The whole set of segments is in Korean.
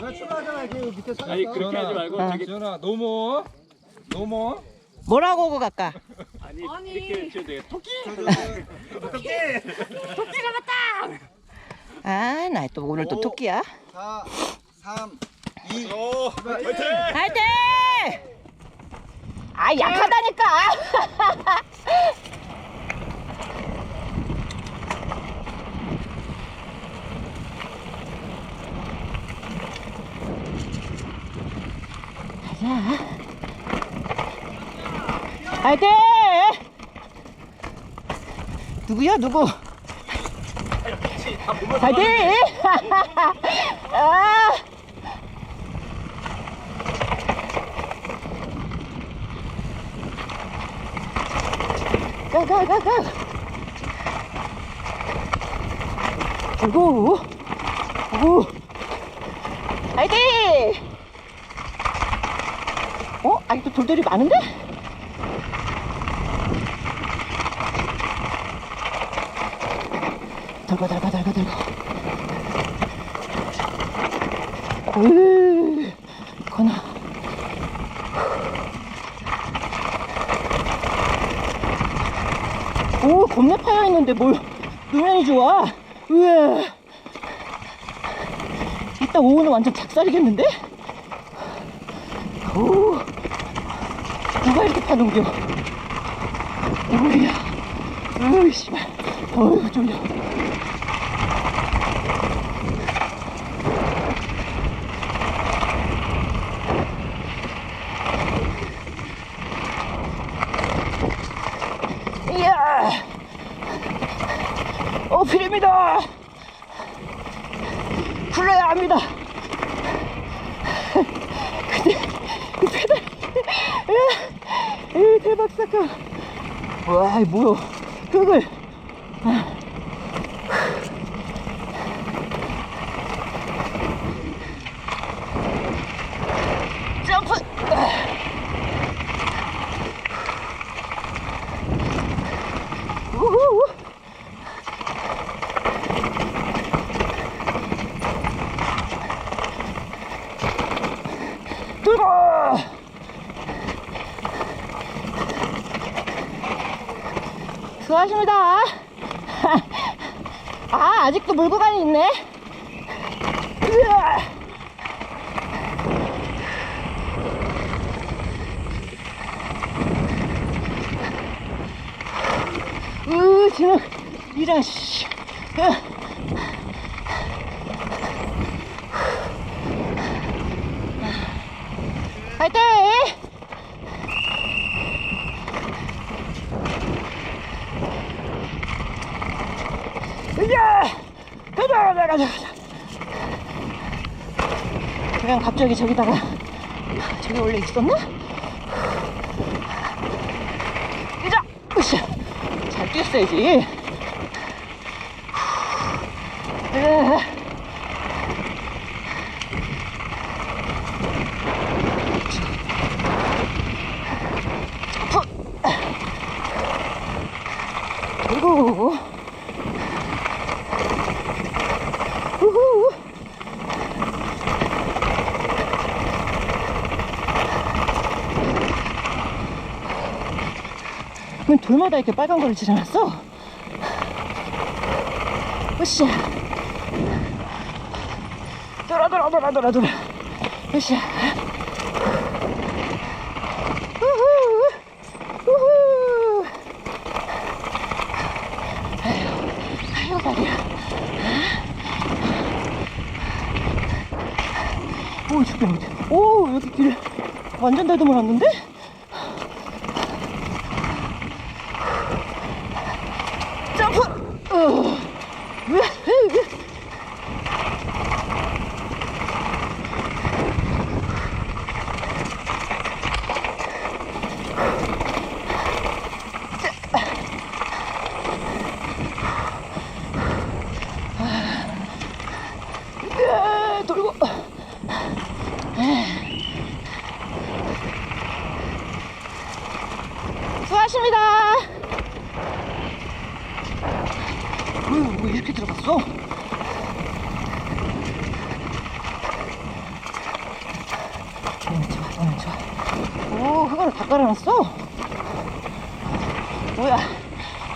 나 출발하잖아 그 밑에 서 아니 있어. 그렇게 하지 말고 아. 저기 지현아 노모 노모 뭐라고 하고 갈까? 아니 이렇게 쳐도 돼. 토끼. 아, 나 또 오늘 또 토끼야. 4 3 2 화이팅! 아, 약하다니까. 화이팅! 누구야, 누구? 화이팅! 아! 가, 가, 가, 가. 아이고. 오. 화이팅! 어? 아직도 돌들이 많은데? 들고, 들고, 들고, 들고. 으, 거나. 오, 겁나 파여 있는데 뭘 노면이 좋아. 우와. 이따 오후는 완전 작살이겠는데? 오, 누가 이렇게 파는겨? 오야, 어이, 씨발. 어휴, 졸려. 이야! 어필입니다! 굴러야 합니다! 근데, 으, 대박 사건! 와, 이 뭐야, 흙을! 점프! 우후! 수고하십니다. 아, 아직도 물구간이 있네. 으, 지금, 이런, 씨. 으. 화이팅! 으야! 가자, 가자, 가자, 가자. 그냥 갑자기 저기다가, 저기 원래 있었나? 가자! 으쌰! 잘 뛰었어야지. 으아. 그리고 우후 왜 돌마다 이렇게 빨간 거를 지어놨어? 으쌰. 돌아 돌아 돌아 돌아 돌아 으쌰. 오 죽겠는데. 오 여기 길 완전 달도물 왔는데 점프 어. 으흐. 으아, 돌고. 수고하십니다 어떻게 들어갔어? 너무 좋아, 너무 좋아. 어, 오, 흙을 다 깔아놨어? 뭐야?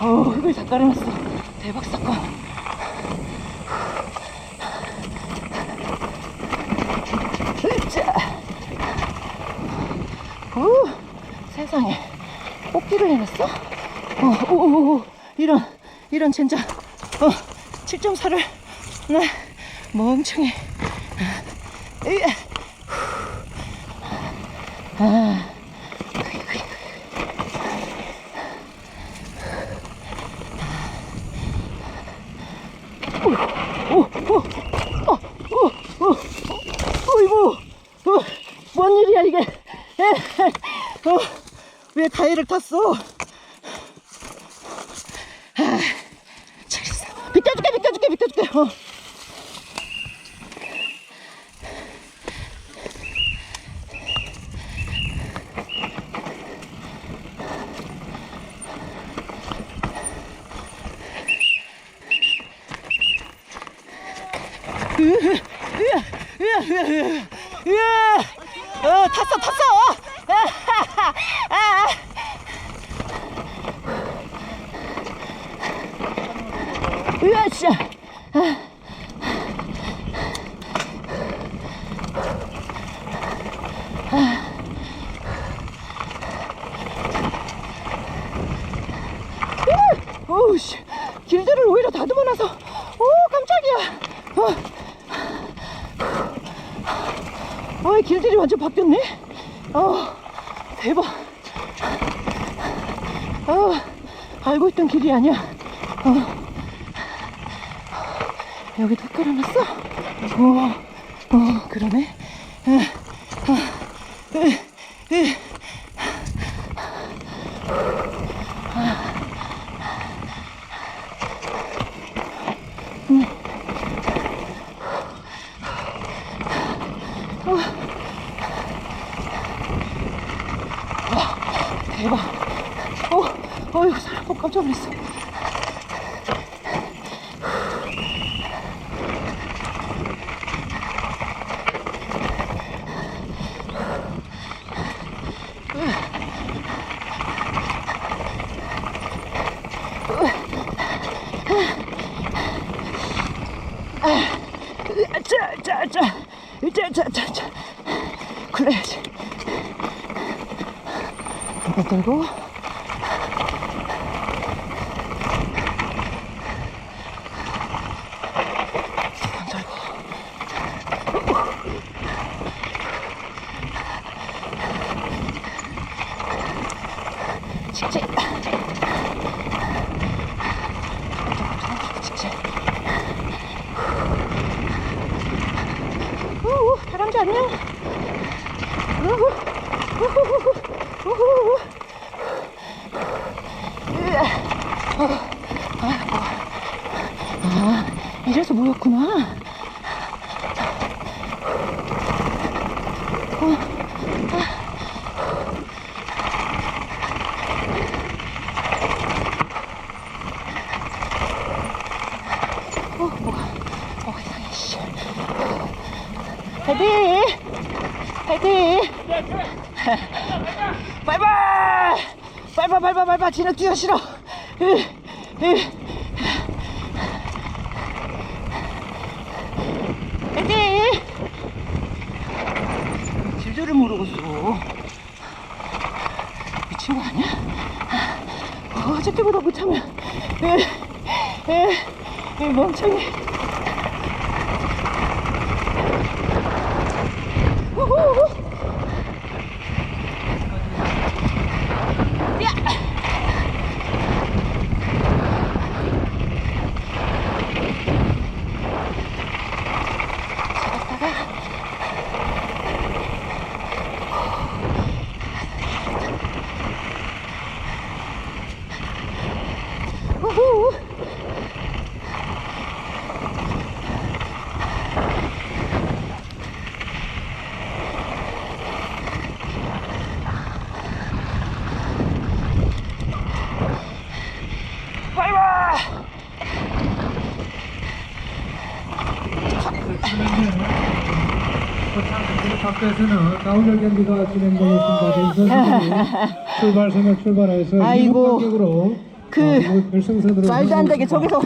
오, 흙을 다 깔아놨어. 대박 사건. 으짜! 오, 세상에. 뽑기를 해냈어? 어, 오, 오, 오, 이런, 이런 젠장. 어. 7.4를, 네, 멍청해. 아. 어, 어, 뭔 일이야 이게? 에, 어, 왜 타이를 탔어? 비켜줄게. 어. 으아, 으아, 으아, 으아. 어, 탔어, 탔어. 아, 아, 으아씨. 오우씨, 길들을 다듬어놔서, 오, 깜짝이야. 어, 어이, 길들이 완전 바뀌었네? 어, 대박. 어, 알고 있던 길이 아니야. 어. 여기도 깔아놨어? 어, 어, 그러네. 어, 어, 으, 으. 대박. 어, 사람 보고 깜짝 놀랐어. 자, 자, 자, 자, 자, 자, 자. 그래야지. 우우, 다람쥐 안녕. 우후, 우후후후, 우후후후. 으아. 어, 아, 아, 이래서 모였구나. 어, 뭐가, 뭐가 이상해, 씨. 헤디! 밟아! 밟아, 밟아, 밟아! 진짜 뛰어 싫어! 으, 으. 길들을 모르겠어. 미친 거 아니야? 어, 어저께보다 못하면. 멍청이. 우후. 야. 잡았다가 우후. 밖에서는 가운데 경기가 진행되겠습니다. 선수들이 출발선을 출발해서 아이고. 이륙 간격으로 그 결승선으로 말도 안 되게 저기서